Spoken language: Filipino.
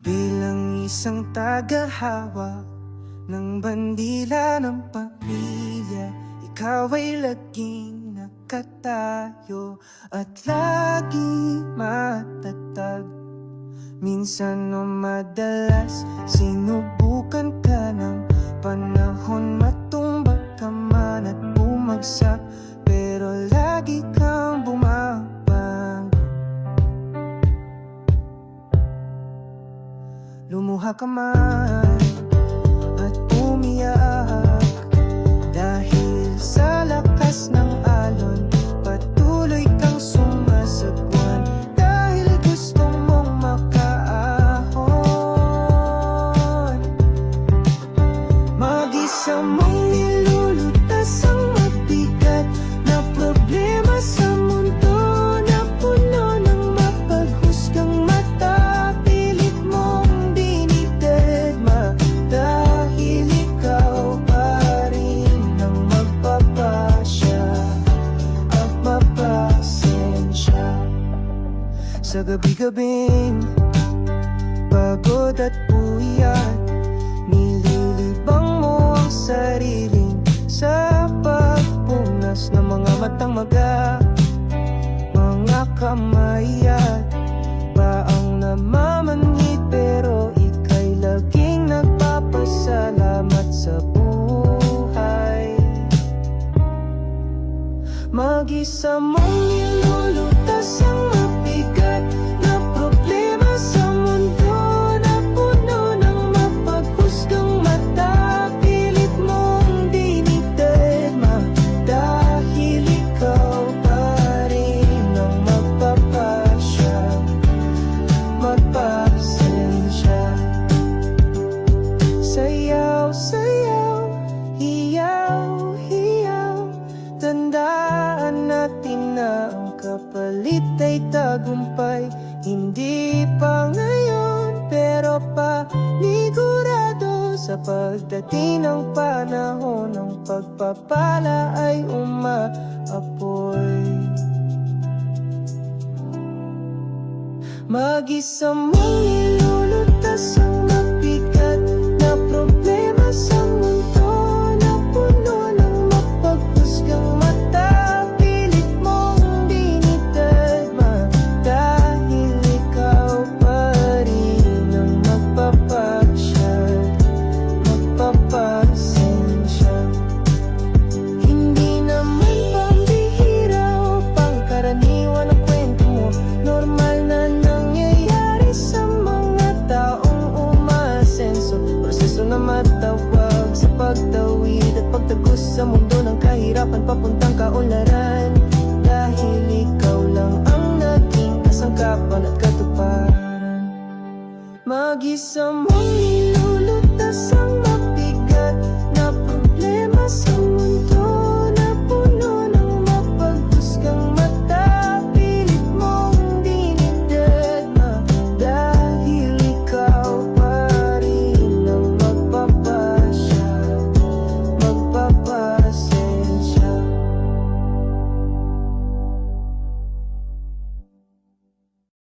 Bilang isang tagahawak ng bandila ng pamilya Ikaw ay laging nakatayo at lagi matatag. Minsan o madalas sinubukan ka ng panahon Matumbag ka man at bumagsak Lumuha ka man Sa gabi-gabing Pagod at puyat Nililibang mo ang sariling Sa pagpunas ng mga matang maga. Mga kamay at Paang namamanhid Pero ika'y laging nagpapasalamat sa buhay. Mag-isa mong nilulutas ang natin na ang kapalit ay tagumpay. Hindi pa ngayon pero panigurado Sa pagdating ng panahon ng pagpapala ay umaapoy. Mag-isa mong tumatawag sa pagtawid at pagtagos sa mundo ng kahirapan papuntang kaunlaran. Dahil ikaw lang ang naging kasangkapan at katuparan. Mag-isa mong nilulutas ang